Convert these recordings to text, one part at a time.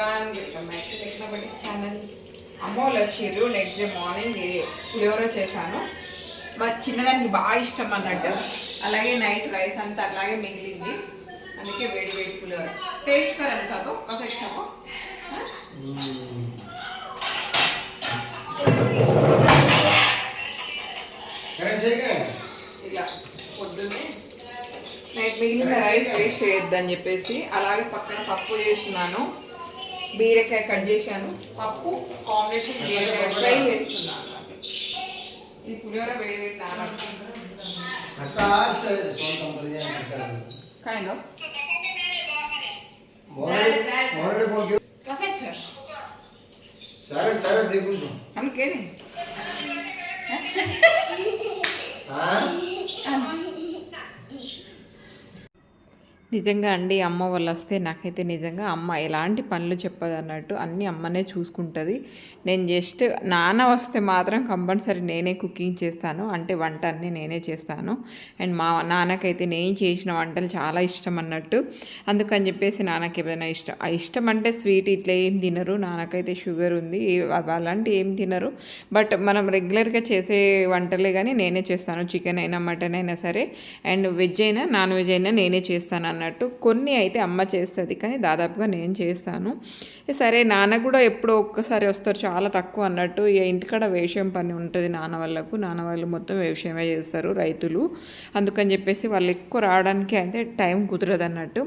One welcome back to టెక్నోబడి channel అమ్మ వాళ్ళు వచ్చిర్రు నెక్స్ట్ డే మార్నింగ్ పులిహోర చేశాను. మా చిన్నదానికి బాగా ఇష్టం అన్నట్టు. అలాగే నైట్ రైస్ అంతా అలాగే మిగిలింది. అందుకే వేడి వేడి పులిహోర. టేస్ట్ కరెంట్ కాదు ఒకసారి చెప్పు? ఇలా పొద్దున్నే. నైట్ మిగిలిన రైస్ వేస్ట్ చేయొద్దని చెప్పేసి అలాగే పక్కన పప్పు చేస్తున్నాను. బీరకాయ కట్ చేశాను. పప్పు కాంబినేషన్ బీరకాయ ఫ్రై చేస్తున్నాను. అన్నమాట. ఇది పులిహోర వేడి వేడి కాయలో? కసచ్చ సరే సరే దిగుచు అందుకేని. నిజంగా అండి అమ్మ వాళ్ళు వస్తే నాకైతే నిజంగా అమ్మ ఎలాంటి పనులు చెప్పదు అన్నట్టు అన్నీ అమ్మనే చూసుకుంటుంది. నేను జస్ట్ నాన్న వస్తే మాత్రం కంపల్సరీ నేనే కుకింగ్ చేస్తాను. అంటే వంట అన్నీ నేనే చేస్తాను. అండ్ మా నాన్నకైతే నేను చేసిన వంటలు చాలా ఇష్టం అన్నట్టు. అందుకని చెప్పేసి నాన్నకి ఏదైనా ఇష్టం ఆ ఇష్టం అంటే స్వీట్ ఇట్లా ఏం తినరు. నాన్నకైతే షుగర్ ఉంది అలాంటి ఏం తినరు. బట్ మనం రెగ్యులర్గా చేసే వంటలే కానీ నేనే చేస్తాను. చికెన్ అయినా మటన్ అయినా సరే. అండ్ వెజ్ అయినా నాన్ వెజ్ అయినా నేనే చేస్తాను అన్నట్టు కొన్ని అయితే అమ్మ చేస్తుంది కానీ దాదాపుగా నేను చేస్తాను. సరే నాన్న కూడా ఎప్పుడో ఒక్కసారి వస్తారు చాలా తక్కువ అన్నట్టు. ఇక ఇంటికాడ వ్యవసాయం పని ఉంటుంది నాన్న వాళ్ళకు. నాన్న వాళ్ళు మొత్తం వ్యవసాయమే చేస్తారు రైతులు. అందుకని చెప్పేసి వాళ్ళు ఎక్కువ రావడానికి అయితే టైం కుదరదు అన్నట్టు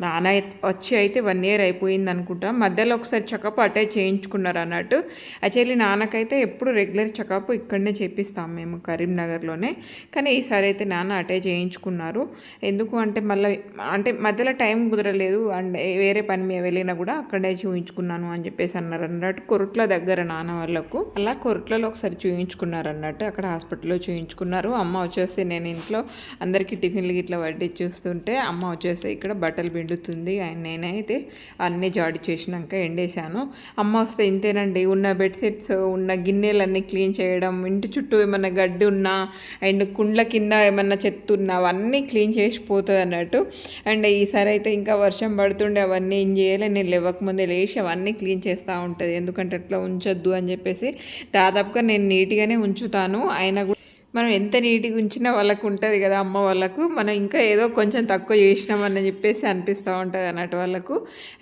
నాన్న అయితే- వచ్చి అయితే వన్ ఇయర్ అయిపోయింది అనుకుంటా. మధ్యలో ఒకసారి చెకప్ అటే చేయించుకున్నారు అన్నట్టు. యాక్చువల్లీ నాన్నకైతే ఎప్పుడు రెగ్యులర్ చెకప్ ఇక్కడనే చేపిస్తాం మేము కరీంనగర్లోనే. కానీ ఈసారి అయితే నాన్న అటే చేయించుకున్నారు. ఎందుకు అంటే మళ్ళీ అంటే మధ్యలో టైం కుదరలేదు. అండ్ వేరే పని మీద వెళ్ళినా కూడా అక్కడే చూయించుకున్నాను అని చెప్పేసి అన్నారు అన్నట్టు. కొరుట్ల దగ్గర నాన్న వాళ్ళకు. అలా కొరుట్లలో ఒకసారి చూయించుకున్నారు అన్నట్టు. అక్కడ హాస్పిటల్లో చూయించుకున్నారు. అమ్మ వచ్చేసి నేను ఇంట్లో అందరికీ టిఫిన్లు ఇట్లా వడ్డీ చూస్తుంటే అమ్మ వచ్చేసి ఇక్కడ బట్టలు ఎండుతుంది అండ్ నేనైతే అన్నీ జాడి చేసినాక ఎండేశాను. అమ్మ వస్తే ఇంతేనండి ఉన్న బెడ్షీట్స్ ఉన్న గిన్నెలన్నీ క్లీన్ చేయడం ఇంటి చుట్టూ ఏమన్నా గడ్డి ఉన్నా అండ్ కుండ్ల కింద ఏమన్నా చెత్త ఉన్నా అవన్నీ క్లీన్ చేసిపోతుంది అన్నట్టు. అండ్ ఈసారి అయితే ఇంకా వర్షం పడుతుండే అవన్నీ ఏం చేయాలి నేను లేవకముందే లేచి అవన్నీ క్లీన్ చేస్తూ ఉంటుంది. ఎందుకంటే అట్లా ఉంచొద్దు అని చెప్పేసి దాదాపుగా నేను నీట్గానే ఉంచుతాను. అయినా కూడా మనం ఎంత నీట్గా ఉంచినా వాళ్ళకు ఉంటుంది కదా అమ్మ వాళ్ళకు. మనం ఇంకా ఏదో కొంచెం తక్కువ చేసినామని చెప్పేసి అనిపిస్తూ ఉంటుంది అన్నట్టు వాళ్ళకు.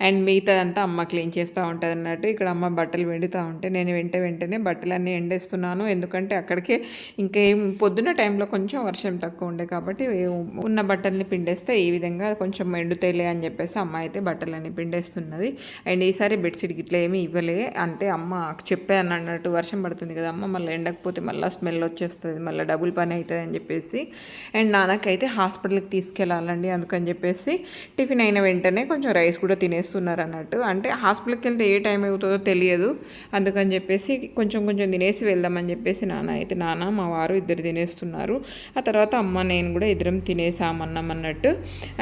అండ్ మిగతాదంతా అమ్మ క్లీన్ చేస్తూ ఉంటుంది అన్నట్టు ఇక్కడ అమ్మ బట్టలు వెండుతూ ఉంటే నేను వెంట వెంటనే బట్టలన్నీ ఎండేస్తున్నాను. ఎందుకంటే అక్కడికే ఇంకేం పొద్దున్న టైంలో కొంచెం వర్షం తక్కువ ఉండే కాబట్టి ఉన్న బట్టల్ని పిండేస్తే ఈ విధంగా కొంచెం ఎండుతాయిలే అని చెప్పేసి అమ్మ అయితే బట్టలన్నీ పిండేస్తున్నది. అండ్ ఈసారి బెడ్షీట్ గిట్లా ఏమీ ఇవ్వలే. అంటే అమ్మ చెప్పాను అన్నట్టు వర్షం పడుతుంది కదా అమ్మ మళ్ళీ ఎండకపోతే మళ్ళీ స్మెల్ వచ్చేస్తుంది మళ్ళీ డబుల్ పని అవుతుంది అని చెప్పేసి. అండ్ నాన్నకైతే హాస్పిటల్కి తీసుకెళ్ళాలండి అందుకని చెప్పేసి. టిఫిన్ అయిన వెంటనే కొంచెం రైస్ కూడా తినేస్తున్నారు అన్నట్టు అంటే హాస్పిటల్కి వెళ్తే ఏ టైం అవుతుందో తెలియదు. అందుకని చెప్పేసి కొంచెం కొంచెం తినేసి వెళ్దామని చెప్పేసి నాన్న అయితే నాన్న మా వారు ఇద్దరు తినేస్తున్నారు. ఆ తర్వాత అమ్మ నేను కూడా ఇద్దరం తినేసామన్నాం అన్నట్టు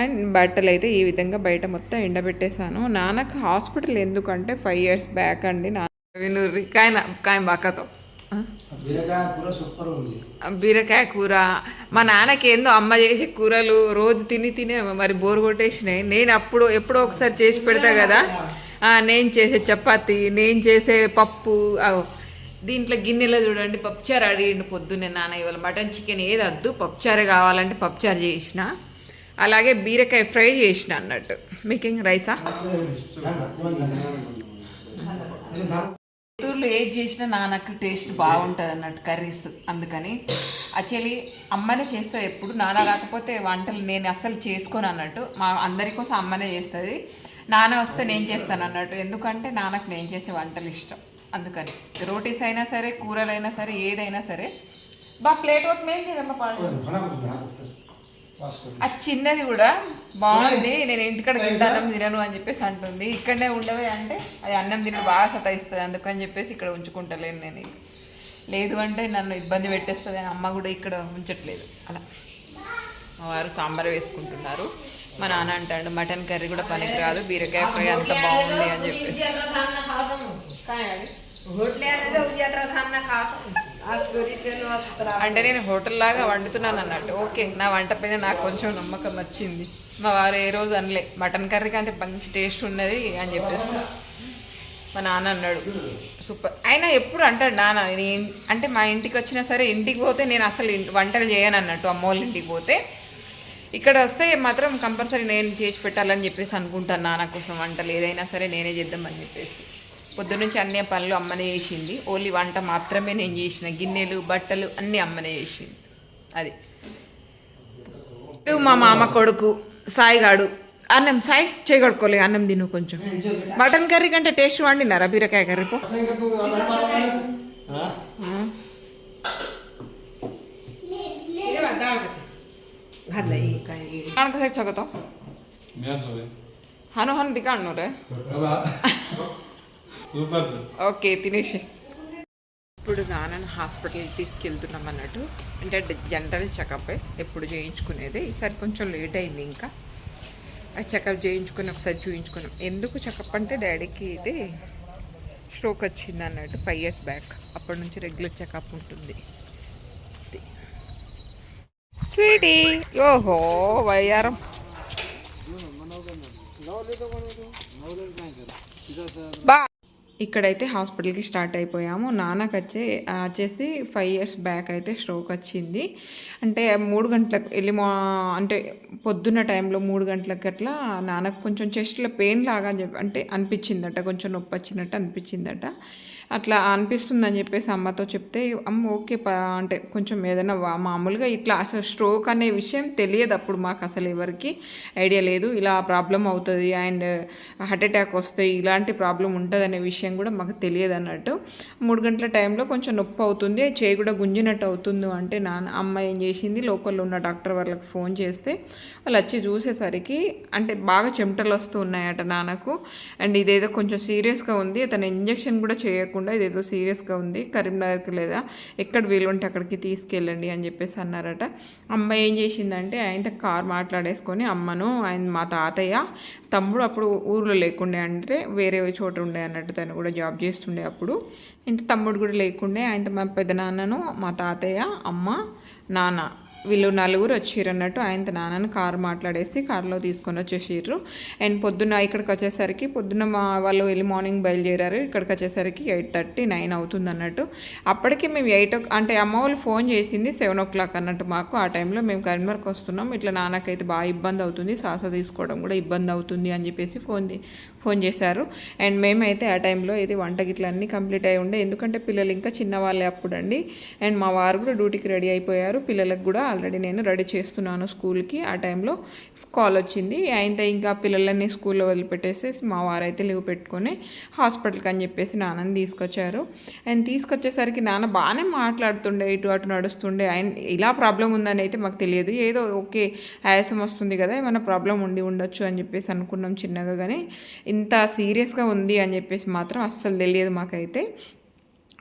అండ్ బట్టలు అయితే ఈ విధంగా బయట మొత్తం ఎండబెట్టేశాను. నాన్నకు హాస్పిటల్ ఎందుకంటే ఫైవ్ ఇయర్స్ బ్యాక్ అండి. నా విను కాయన కాయ బాకతో బీరకాయ కూర సూపర్ ఉంది. బీరకాయ కూర. మా నాన్నకి ఏందో అమ్మ చేసే కూరలు రోజు తిని తినే మరి బోరు కొట్టేసినాయి. నేను అప్పుడు ఎప్పుడో ఒకసారి చేసి పెడతా కదా. నేను చేసే చపాతి నేను చేసే పప్పు దీంట్లో గిన్నెలో చూడండి పప్పుచారు అడిగిండు పొద్దున్నే నాన్న ఇవాళ మటన్ చికెన్ ఏది వద్దు పప్పుచారే కావాలంటే పప్పుచారు చేసిన. అలాగే బీరకాయ ఫ్రై చేసిన అన్నట్టు. మీకేం రైసా? చిత్తూరులో ఏది చేసినా నాన్నకు టేస్ట్ బాగుంటుంది అన్నట్టు కర్రీస్ అందుకని. యాక్చువల్లీ అమ్మనే చేస్తా ఎప్పుడు. నాన్న రాకపోతే వంటలు నేను అసలు చేసుకోను అన్నట్టు. మా అందరి కోసం అమ్మనే చేస్తుంది. నాన్న వస్తే నేను చేస్తాను అన్నట్టు. ఎందుకంటే నాన్నకు నేను చేసే వంటలు ఇష్టం. అందుకని. రోటీస్ అయినా సరే కూరలు అయినా సరే ఏదైనా సరే. బా ప్లేట్ వర్క్ మేము చేయమ్మా పాడు ఆ చిన్నది కూడా. బాగుంది. నేను ఇంటికాడ తింటే అన్నం తినను అని చెప్పేసి అంటుంది. ఇక్కడనే ఉండవే అంటే అది అన్నం తినడు బాగా సతాయిస్తుంది అందుకని చెప్పేసి ఇక్కడ ఉంచుకుంటలేను నేను లేదు అంటే నన్ను ఇబ్బంది పెట్టేస్తుంది అని అమ్మ కూడా ఇక్కడ ఉంచట్లేదు. అలా. మా వారు సాంబార్ వేసుకుంటున్నారు. మా నాన్న అంటాడు మటన్ కర్రీ కూడా పనికి రాదు బీరకాయ ఫ్రై అంత బాగుంది అని చెప్పేసి. అంటే నేను హోటల్ లాగా వండుతున్నాను అన్నట్టు. ఓకే నా వంట పైన నాకు కొంచెం నమ్మకం వచ్చింది. మా వారు ఏ రోజు అనలే. మటన్ కర్రీ కంటే మంచి టేస్ట్ ఉన్నది అని చెప్పేసి మా నాన్న అన్నాడు. సూపర్. అయినా ఎప్పుడు అంటాడు నాన్న నేను అంటే మా ఇంటికి వచ్చినా సరే ఇంటికి పోతే నేను అసలు వంటలు చేయను అన్నట్టు. అమ్మ వాళ్ళ ఇంటికి పోతే ఇక్కడ వస్తే మాత్రం కంపల్సరీ నేను చేసి పెట్టాలని చెప్పేసి అనుకుంటాను నాన్న కోసం వంటలు ఏదైనా సరే నేనే చేద్దామని చెప్పేసి. పొద్దునుంచి అన్ని పనులు అమ్మనే చేసింది. ఓన్లీ వంట మాత్రమే నేను చేసిన. గిన్నెలు బట్టలు అన్నీ అమ్మనే చేసింది. అది. మా మామ కొడుకు సాయిగాడు అన్నం సాయి చేయగొడుకోలే అన్నం తిను కొంచెం. మటన్ కర్రీ కంటే టేస్ట్ వండినారా బీరకాయ కర్రీ పో? హను హను దిగా అన్నారే? సూపర్ ఓకే తినేసి ఇప్పుడు నాన్నని హాస్పిటల్కి తీసుకెళ్తున్నాం అన్నట్టు అంటే జనరల్ చెకప్ ఎప్పుడు చేయించుకునేది ఈసారి కొంచెం లేట్ అయింది ఇంకా ఆ చెకప్ చేయించుకొని ఒకసారి చూయించుకున్నాం ఎందుకు చెకప్ అంటే డాడీకి ఇది స్ట్రోక్ వచ్చింది అన్నట్టు ఫైవ్ ఇయర్స్ బ్యాక్ అప్పటి నుంచి రెగ్యులర్ చెకప్ ఉంటుంది స్వీటీ ఓహో వయ్యారం బా ఇక్కడైతే హాస్పిటల్కి స్టార్ట్ అయిపోయాము. నాన్నకు వచ్చే వచ్చేసి ఫైవ్ ఇయర్స్ బ్యాక్ అయితే స్ట్రోక్ వచ్చింది. అంటే మూడు గంటలకు వెళ్ళి మా అంటే పొద్దున్న టైంలో మూడు గంటలకు అట్లా నాన్నకు కొంచెం చెస్ట్లో పెయిన్ లాగా అని చెప్పి అంటే అనిపించిందట కొంచెం నొప్పి వచ్చినట్టు అనిపించిందట. అట్లా అనిపిస్తుందని చెప్పేసి అమ్మతో చెప్తే అమ్మ ఓకే అంటే కొంచెం ఏదైనా మామూలుగా ఇట్లా అసలు స్ట్రోక్ అనే విషయం తెలియదు అప్పుడు మాకు అసలు ఎవరికి ఐడియా లేదు. ఇలా ప్రాబ్లం అవుతుంది అండ్ హార్ట్ అటాక్ వస్తే ఇలాంటి ప్రాబ్లం ఉంటుంది అనే విషయం కూడా మాకు తెలియదు అన్నట్టు. మూడు గంటల టైంలో కొంచెం నొప్పి అవుతుంది చేయి కూడా గుంజినట్టు అవుతుంది అంటే నాన్న అమ్మ ఏం చేసింది? లోకల్లో ఉన్న డాక్టర్ వాళ్ళకి ఫోన్ చేస్తే వాళ్ళు వచ్చి చూసేసరికి అంటే బాగా చెమటలు వస్తూ ఉన్నాయట నాన్నకు. అండ్ ఇదేదో కొంచెం సీరియస్గా ఉంది అతను ఇంజెక్షన్ కూడా చేయకుండా ఇదేదో సీరియస్గా ఉంది కరీంనగర్కి లేదా ఎక్కడ వీలుంటే అక్కడికి తీసుకెళ్ళండి అని చెప్పేసి అన్నారట. అమ్మ ఏం చేసిందంటే ఆయనతో కార్ మాట్లాడేసుకొని అమ్మను ఆయన మా తాతయ్య తమ్ముడు అప్పుడు ఊర్లో లేకుండే అంటే వేరే చోట ఉండే అన్నట్టు తను కూడా జాబ్ చేస్తుండే అప్పుడు. ఇంత తమ్ముడు కూడా లేకుండే ఆయనతో మా పెద్దనాన్నను మా తాతయ్య అమ్మ నాన్న వీళ్ళు నలుగురు వచ్చిర్రు అన్నట్టు ఆయనతో నాన్నని కారు మాట్లాడేసి కారులో తీసుకొని వచ్చేసిర్రు. అండ్ పొద్దున్న ఇక్కడికి వచ్చేసరికి పొద్దున్న మా వాళ్ళు వెళ్ళి మార్నింగ్ బయలుదేరారు. ఇక్కడికి వచ్చేసరికి ఎయిట్ థర్టీ నైన్ అవుతుంది అన్నట్టు. అప్పటికి మేము ఎయిట్ అంటే అమ్మ వాళ్ళు ఫోన్ చేసింది సెవెన్ ఓ క్లాక్ అన్నట్టు మాకు. ఆ టైంలో మేము కరీంనగర్కి వస్తున్నాం. ఇట్లా నాన్నకైతే బాగా ఇబ్బంది అవుతుంది. శ్వాస తీసుకోవడం కూడా ఇబ్బంది అవుతుంది అని చెప్పేసి ఫోన్ ఫోన్ చేశారు. అండ్ మేమైతే ఆ టైంలో ఇది వంట గిట్లన్నీ కంప్లీట్ అయి ఉండే. ఎందుకంటే పిల్లలు ఇంకా చిన్నవాళ్ళే అప్పుడండి. అండ్ మా వారు కూడా డ్యూటీకి రెడీ అయిపోయారు. పిల్లలకు కూడా ఆల్రెడీ నేను రెడీ చేస్తున్నాను స్కూల్కి ఆ టైంలో. కాల్ వచ్చింది. అయితే ఇంకా పిల్లలన్నీ స్కూల్లో వదిలిపెట్టేసి మా వారు అయితే లీవ్ పెట్టుకొని హాస్పిటల్కి అని చెప్పేసి నాన్నని తీసుకొచ్చారు. అండ్ తీసుకొచ్చేసరికి నాన్న బాగానే మాట్లాడుతుండే ఇటు అటు నడుస్తుండే. అండ్ ఇలా ప్రాబ్లం ఉందని అయితే మాకు తెలియదు. ఏదో ఓకే ఆయాసం వస్తుంది కదా ఏమైనా ప్రాబ్లం ఉండి ఉండొచ్చు అని చెప్పేసి అనుకున్నాం చిన్నగా కానీ ఇంత సీరియస్గా ఉంది అని చెప్పేసి మాత్రం అస్సలు తెలియదు మాకైతే.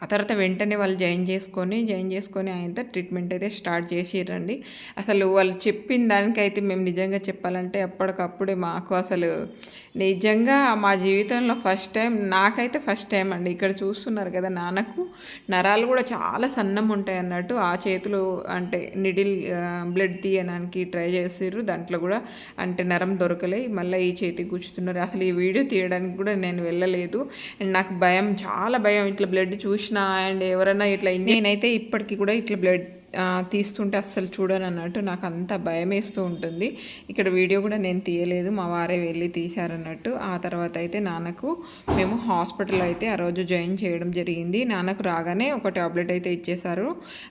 ఆ తర్వాత వెంటనే వాళ్ళు జాయిన్ చేసుకొని జాయిన్ చేసుకొని ఆయనతో ట్రీట్మెంట్ అయితే స్టార్ట్ చేసిర్రండి. అసలు వాళ్ళు చెప్పిన దానికైతే మేము నిజంగా చెప్పాలంటే అప్పటికప్పుడే మాకు అసలు నిజంగా మా జీవితంలో ఫస్ట్ టైం నాకైతే ఫస్ట్ టైం అండి. ఇక్కడ చూస్తున్నారు కదా నాన్నకు నరాలు కూడా చాలా సన్నం ఉంటాయి అన్నట్టు ఆ చేతులు అంటే నిడిల్ బ్లడ్ తీయడానికి ట్రై చేసారు దాంట్లో కూడా అంటే నరం దొరకలే. మళ్ళీ ఈ చేతికి కూర్చుతున్నారు అసలు ఈ వీడియో తీయడానికి కూడా నేను వెళ్ళలేదు. అండ్ నాకు భయం చాలా భయం. ఇట్లా బ్లడ్ చూసి చూసినా అండ్ ఎవరైనా ఇట్లా నేనైతే ఇప్పటికీ కూడా ఇట్లా బ్లడ్ తీస్తుంటే అస్సలు చూడను అన్నట్టు నాకు అంత భయం వేస్తూ ఉంటుంది. ఇక్కడ వీడియో కూడా నేను తీయలేదు మా వారే వెళ్ళి తీశారన్నట్టు. ఆ తర్వాత అయితే నాన్నకు మేము హాస్పిటల్ అయితే ఆ రోజు జాయిన్ చేయడం జరిగింది. నాన్నకు రాగానే ఒక టాబ్లెట్ అయితే ఇచ్చేశారు.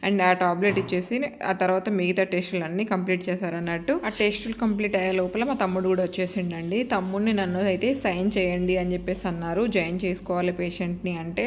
అండ్ ఆ టాబ్లెట్ ఇచ్చేసి ఆ తర్వాత మిగతా టెస్టులు అన్నీ కంప్లీట్ చేశారన్నట్టు. ఆ టెస్టులు కంప్లీట్ అయ్యే లోపల మా తమ్ముడు కూడా వచ్చేసిండండి. తమ్ముడిని నన్ను అయితే సైన్ చేయండి అని చెప్పేసి అన్నారు. జాయిన్ చేసుకోవాలి పేషెంట్ని అంటే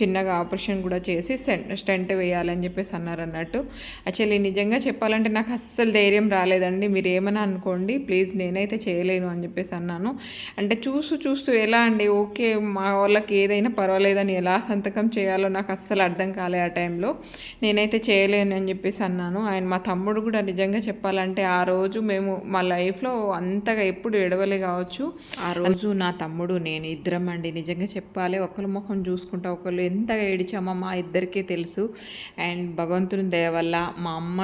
చిన్నగా ఆపరేషన్ కూడా చేసి స్టెంట్ వేయాలని చెప్పేసి అన్నారు అన్నట్టు యాక్చువల్లీ నిజంగా చెప్పాలంటే నాకు అస్సలు ధైర్యం రాలేదండి. మీరు ఏమైనా అనుకోండి ప్లీజ్ నేనైతే చేయలేను అని చెప్పేసి అన్నాను. అంటే చూస్తూ చూస్తూ ఎలా అండి ఓకే మా వాళ్ళకి ఏదైనా పర్వాలేదని ఎలా సంతకం చేయాలో నాకు అస్సలు అర్థం కాలే ఆ టైంలో. నేనైతే చేయలేను అని చెప్పేసి అన్నాను. ఆయన మా తమ్ముడు కూడా నిజంగా చెప్పాలంటే ఆ రోజు మేము మా లైఫ్లో అంతగా ఎప్పుడు ఎడవలే కావచ్చు. ఆ రోజు నా తమ్ముడు నేను ఇద్దరం అండి నిజంగా చెప్పాలి. ఒకరి ముఖం చూసుకుంటా ఒకళ్ళు ఎంతగా ఏడిచామో మా ఇద్దరికీ తెలుసు. అండ్ భగవంతుని దయ వల్ల మా అమ్మ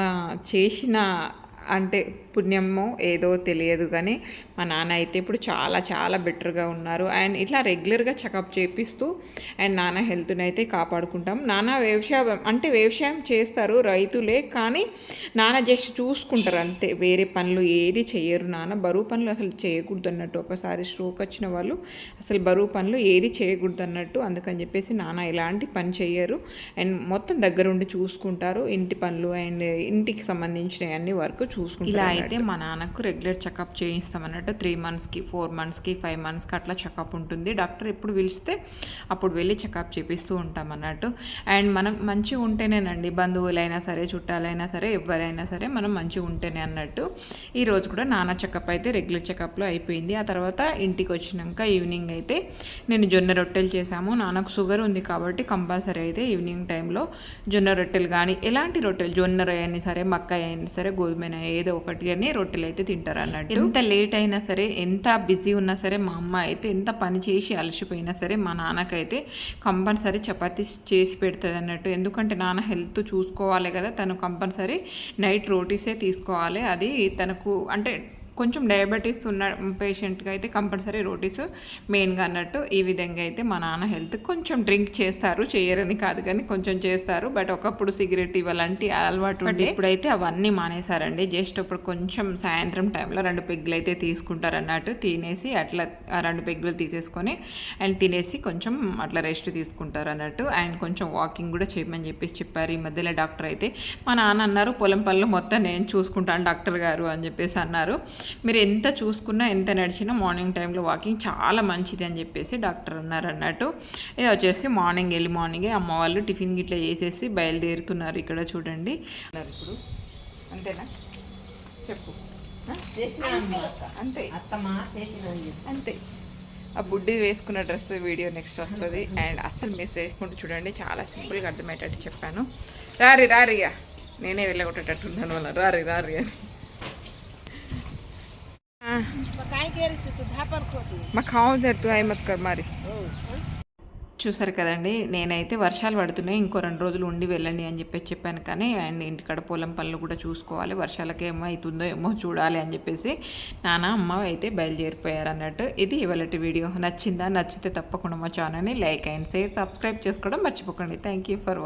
చేసిన అంటే పుణ్యమో ఏదో తెలియదు కానీ మా నాన్న అయితే ఇప్పుడు చాలా చాలా బెటర్గా ఉన్నారు. అండ్ ఇట్లా రెగ్యులర్గా చెకప్ చేపిస్తూ అండ్ నాన్న హెల్త్ని అయితే కాపాడుకుంటాం. నాన్న వ్యవసాయం అంటే వ్యవసాయం చేస్తారు రైతులే కానీ నాన్న జస్ట్ చూసుకుంటారు అంతే. వేరే పనులు ఏది చేయరు నాన్న. బరువు పనులు అసలు చేయకూడదు అన్నట్టు. ఒకసారి స్ట్రోక్ వచ్చిన వాళ్ళు అసలు బరువు పనులు ఏది చేయకూడదు అన్నట్టు. అందుకని చెప్పేసి నాన్న ఎలాంటి పని చేయరు. అండ్ మొత్తం దగ్గరుండి చూసుకుంటారు. ఇంటి పనులు అండ్ ఇంటికి సంబంధించిన అన్ని వర్క్ చూసుకుంటారు ఇలా అయితే మా నాన్నకు రెగ్యులర్ చెకప్ చేయిస్తామన్నట్టు త్రీ మంత్స్కి ఫోర్ మంత్స్కి ఫైవ్ మంత్స్కి అట్లా చెకప్ ఉంటుంది. డాక్టర్ ఎప్పుడు పిలిస్తే అప్పుడు వెళ్ళి చెకప్ చేపిస్తూ ఉంటాం అన్నట్టు. అండ్ మనం మంచిగా ఉంటేనేనండి బంధువులైనా సరే చుట్టాలైనా సరే ఎవరైనా సరే మనం మంచిగా ఉంటేనే అన్నట్టు. ఈ రోజు కూడా నాన్న చెకప్ అయితే రెగ్యులర్ చెకప్లో అయిపోయింది. ఆ తర్వాత ఇంటికి వచ్చినాక ఈవినింగ్ అయితే నేను జొన్న రొట్టెలు చేశాము. నాన్నకు షుగర్ ఉంది కాబట్టి కంపల్సరీ అయితే ఈవినింగ్ టైంలో జొన్న రొట్టెలు కానీ ఎలాంటి రొట్టెలు జొన్న అయినా సరే మక్కాయ అయినా సరే గోధుమ ఏదో ఒకటి కానీ రొట్టెలు అయితే తింటారు అన్నట్టు. ఎంత లేట్ అయినా సరే ఎంత బిజీ ఉన్నా సరే మా అమ్మ అయితే ఎంత పని చేసి అలసిపోయినా సరే మా నాన్నకైతే కంపల్సరీ చపాతీ చేసి పెడుతుంది అన్నట్టు. ఎందుకంటే నాన్న హెల్త్ చూసుకోవాలి కదా తను కంపల్సరీ నైట్ రోటీసే తీసుకోవాలి. అది తనకు అంటే కొంచెం డయాబెటీస్ ఉన్న పేషెంట్కి అయితే కంపల్సరీ రోటీస్ మెయిన్గా అన్నట్టు ఈ విధంగా అయితే మా నాన్న హెల్త్ కొంచెం డ్రింక్ చేస్తారు చేయరని కాదు కానీ కొంచెం చేస్తారు. బట్ ఒకప్పుడు సిగరెట్ ఇవ్వాలంటే అలవాటు ఉండే. ఇప్పుడైతే అవన్నీ మానేశారండి. జస్ట్ ఇప్పుడు కొంచెం సాయంత్రం టైంలో రెండు పెగ్గులు అయితే తీసుకుంటారు అన్నట్టు తినేసి అట్లా రెండు పెగ్గులు తీసేసుకొని అండ్ తినేసి కొంచెం అట్లా రెస్ట్ తీసుకుంటారు అన్నట్టు. అండ్ కొంచెం వాకింగ్ కూడా చేయమని చెప్పేసి చెప్పారు. ఈ మధ్యలో డాక్టర్ అయితే మా నాన్న అన్నారు పొలం పనులు మొత్తం నేను చూసుకుంటాను డాక్టర్ గారు అని చెప్పేసి అన్నారు. మీరు ఎంత చూసుకున్నా ఎంత నడిచినా మార్నింగ్ టైంలో వాకింగ్ చాలా మంచిది అని చెప్పేసి డాక్టర్ అన్నారు అన్నట్టు. ఇది వచ్చేసి మార్నింగ్ వెళ్ళి మార్నింగే అమ్మ వాళ్ళు టిఫిన్ గిట్లా చేసేసి బయలుదేరుతున్నారు ఇక్కడ చూడండి. అన్నారు ఇప్పుడు. అంతేనా? చెప్పు. అంతే అంతే. ఆ బుడ్డి వేసుకున్న డ్రెస్ వీడియో నెక్స్ట్ వస్తుంది. అండ్ అస్సలు మిస్ చేసుకుంటూ చూడండి చాలా సింపుల్గా అర్థమయ్యేటట్టు చెప్పాను. రారి రారిగా నేనే వెళ్ళగొట్టేటట్టున్నాను వాళ్ళ రారి రారి అని. మా ఖావు జట్టు అయి మత్ కర్ మరి. చూసారు కదండి నేనైతే వర్షాలు పడుతున్నాయి ఇంకో రెండు రోజులు ఉండి వెళ్ళండి అని చెప్పేసి చెప్పాను కానీ అండ్ ఇంటికాడ పొలం పనులు కూడా చూసుకోవాలి వర్షాలకి ఏమో అవుతుందో ఏమో చూడాలి అని చెప్పేసి నాన్న అమ్మ అయితే బయలుదేరిపోయారు అన్నట్టు. ఇది ఇవాళ వీడియో. నచ్చిందా? నచ్చితే తప్పకుండా మా ఛానల్ని లైక్ అండ్ షేర్ సబ్స్క్రైబ్ చేసుకోవడం మర్చిపోకండి. Thank you for watching